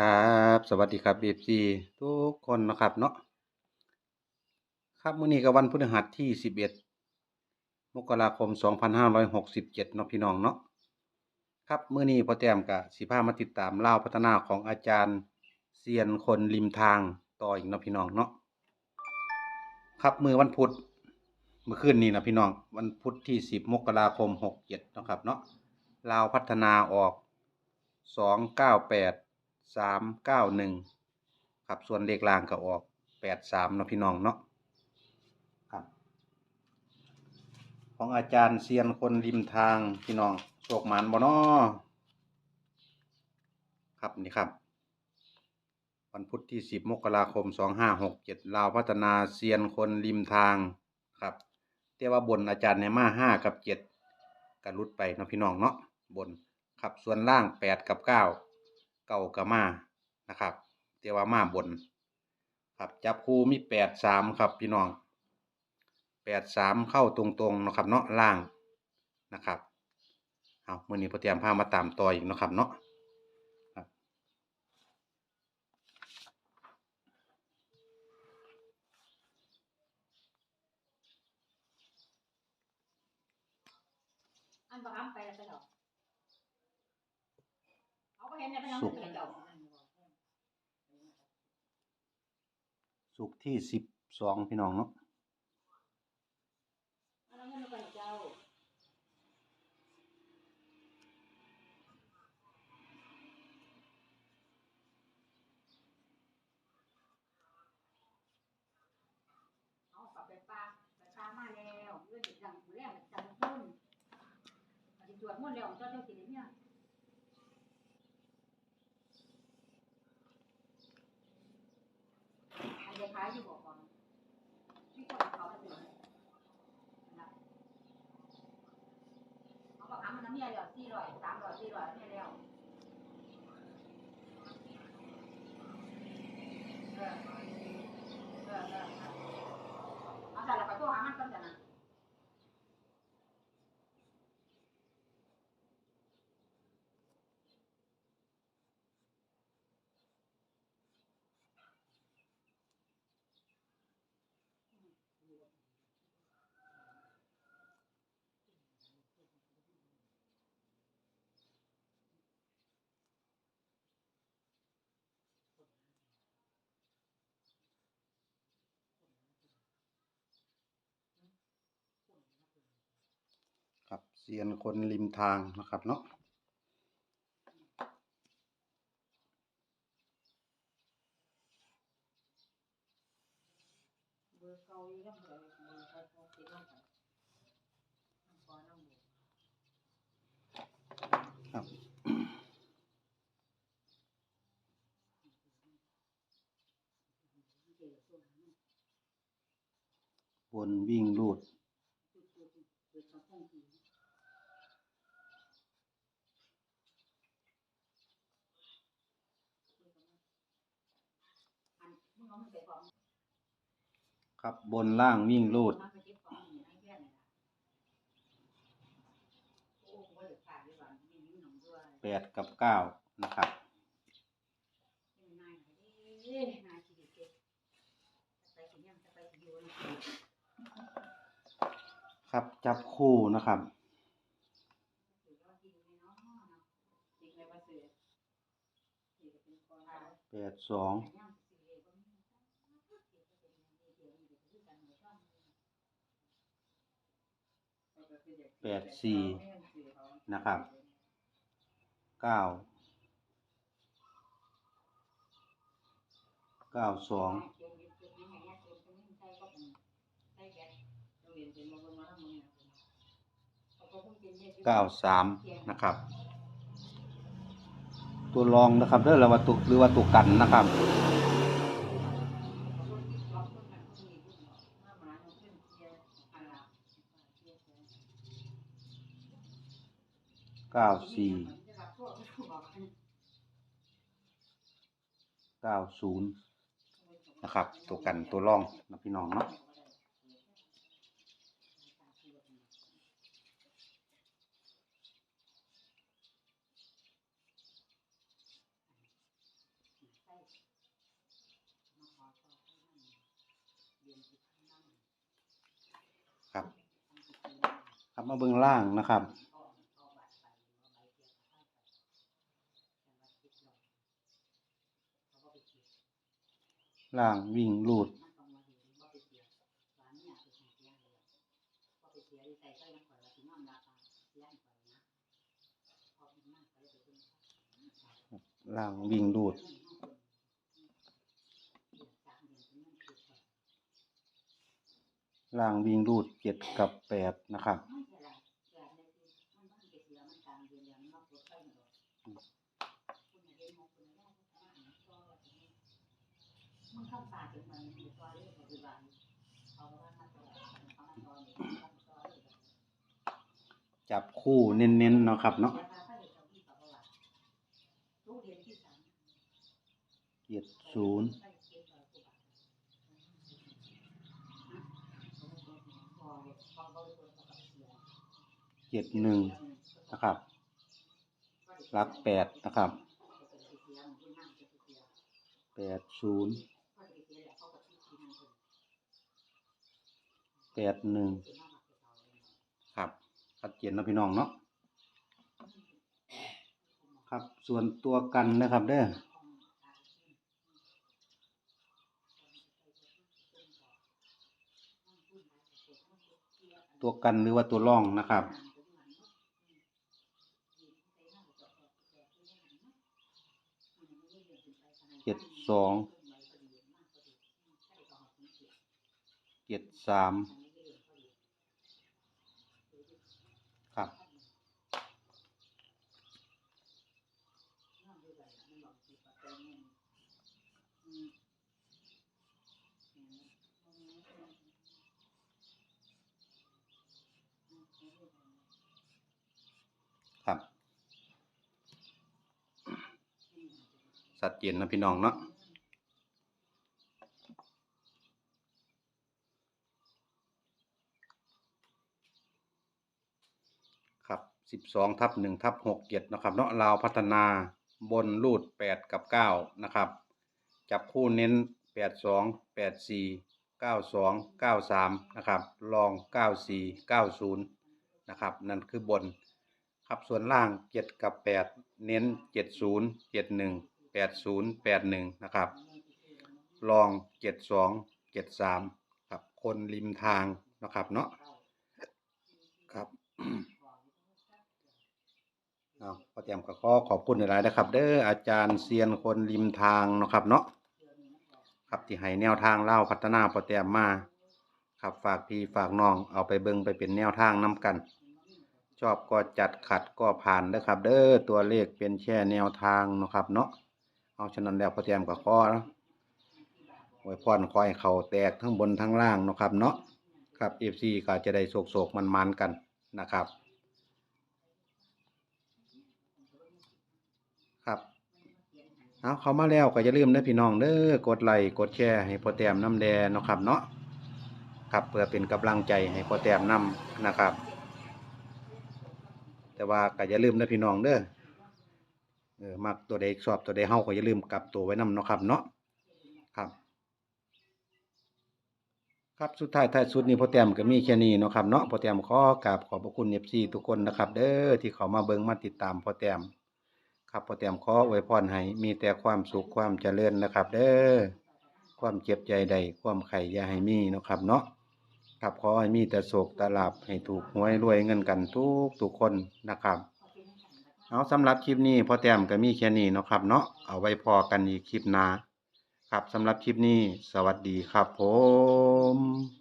ครับสวัสดีครับ FC ทุกคนนะครับเนาะครับมื้อนี้ก็วันพฤหัสที่11มกราคม2567เนาะพี่น้องเนาะครับมื้อนี้พอแต้มก็สิพามาติดตามเล่าพัฒนาของอาจารย์เซียนคนริมทางต่ออีกเนาะพี่น้องเนาะครับมื้อวันพุธเมื่อคืนนี้นะพี่น้องวันพุธที่10มกราคม67เนะครับเนาะลาวพัฒนาออกสองเก้าแปด สามเก้าหนึ่งครับส่วนเลขล่างก็ออกแปดสามเนาะพี่น้องเนาะครับ ของอาจารย์เซียนคนริมทางพี่น้องโชคหมานบ่น้อครับนี่ครับ วันพุธที่สิบมกราคมสองห้าหกเจ็ดลาวพัฒนาเซียนคนริมทางครับแต่ว่าบนอาจารย์ในมาห้ากับเจ็ดก็รุดไปเนาะพี่น้องเนาะบนครับส่วนล่างแปดกับเก้า เก้ากับมานะครับเตียว่ามาบน ครับจับคู่มีแปดสามครับพี่น้องแปดสามเข้าตรงๆนะครับเนาะล่างนะครับเอามื่อนี้พอเตรียมผ้ามาตามต่ออีกนะครับเนาะครับ อันบักอ้ำไปแล้วไปหรอก เอาไปเห็นเนี่ยไปยังไม่เจ้าสุกร์ที่สิบสองพี่น้องเนาะเอาไปปลาปลามาแล้วเรื่องจังเรื่องจังพุ่นมันจะตรวจหมดแล้วเจ้าเจ้าสิเนี่ย อันเดียขายอยู่บอกก่อนที่คนเขาอะถึงนะเขาบอกทำมันน้ำเมียเดียวสี่ร้อยสามร้อยสี่ร้อยเนี่ยแล้วเออเออเออเออเอาใส่ละไปตัวหามันก่อนจ้ะนะ ครับเซียนคนริมทางนะครับเนาะเบอร์เก่าอีกแล้วเบอร์เบอร์เขาเขาติดลงไปน้ำปอน้ำบุ ครับ เจอส่วนนั้น บนวิ่งลูด จุดจุดจุดเปิดเขาห้องผีอันมึงเอามันไปของ ครับบนล่างวิ่งลูด แปดกับเก้านะครับ ครับจับคู่นะครับถือว่าดีเลยเนาะเนาะดีเลยว่าเสือดีก็เป็นคนเอา แปดสอง แปดสี่นะครับเก้าเก้าสองเก้าสามนะครับ ตัวรองนะครับเด้อหรือว่าตัวหรือว่าตัวกันนะครับ เก้าสี่เก้าศูนย์นะครับ ตัวกันตัวร่องนะพี่น้องเนาะครับ ครับมาเบื้องล่างนะครับ ล่างวิ่งลูด ล่างวิ่งลูดล่างวิ่งรูดเจ็ดกับแปดนะครับ จับคู่เน้นๆเนาะครับเนาะเจ็ดศูนย์เจ็ดหนึ่งนะครับ รักแปดนะครับแปดศูนย์ ปดหนึ่งครับชัดเจนเนาะพี่น้องเนาะครับส่วนตัวกันนะครับเด้อตัวกันหรือว่าตัวร่องนะครับ เจ็ดสอง เจ็ดสาม ครับ ครับ สัดเจนนะพี่น้องเนาะครับสิบสองทับหนึ่งทับหกเจ็ดนะครับเนาะลาวพัฒนาบนรูดแปดกับเก้านะครับ จับคู่เน้นแปดสองแปดสี่เก้าสองเก้าสามนะครับลองเก้าสี่เก้าศูนย์นะครับนั่นคือบนครับส่วนล่างเจ็ดกับแปดเน้นเจ็ดศูนย์เจ็ดหนึ่ง แปดศูนย์แปดหนึ่งนะครับ ลองเจ็ดสองเจ็ดสามครับคนริมทางนะครับเนาะครับเอาพอเตรียมก็ขอขอบคุณหลายๆนะครับ เด้ออาจารย์เซียนคนริมทางนะครับเนาะครับที่ให้แนวทางเล่าพัฒนาพอเตรียมมาครับฝากพี่ฝากน้องเอาไปเบิงไปเป็นแนวทางนํกัน ชอบก็จัดขัดก็ผ่านนะครับ เด้อตัวเลขเป็นแค่แนวทางนะครับเนาะ เอาฉะนั้นแล้วพอเตรียมก็ขอนไว้พรคอยเข่าแตกทั้งบนทั้งล่างนะครับเนาะครับเอฟซีก็จะได้โศกๆมันๆกันนะครับ ครับเอาเขามาแล้วก็อย่าลืมนะพี่น้องเด้อกดไลค์กดแชร์ให้พอแต้มน้ำแดเนะครับเนาะครับเพื่อเป็นกำลังใจให้พอแต้มน้ำนะครับ แต่ว่าก็อย่าลืมนะพี่น้องเด้อ เออมักตัวใดชอบตัวใดเฮาก็อย่าลืมกลับตัวไว้นำเนาะครับเนาะครับ ครับสุดท้ายท้ายสุดนี้พ่อแต้มก็มีแค่นี้เนาะครับเนาะพ่อแต้มขอกราบขอบพระคุณ FC ทุกคนนะครับ เด้อที่เขามาเบิ่งมาติดตามพ่อแต้มครับพ่อเตรียมขอไว้พรให้มีแต่ความสุขความเจริญนะครับ เด้อความเจ็บใจใดความไข่ยาให้มีเนาะครับเนาะครับขอให้มีแต่โศกตลาบให้ถูกหวยรวยเงินกันทุกทุกคนนะครับ เอาสำหรับคลิปนี้พอแต้มก็มีแค่นี้เนาะครับเนาะเอาไว้พอกันอีกคลิปหน้าครับสำหรับคลิปนี้ สวัสดีครับผม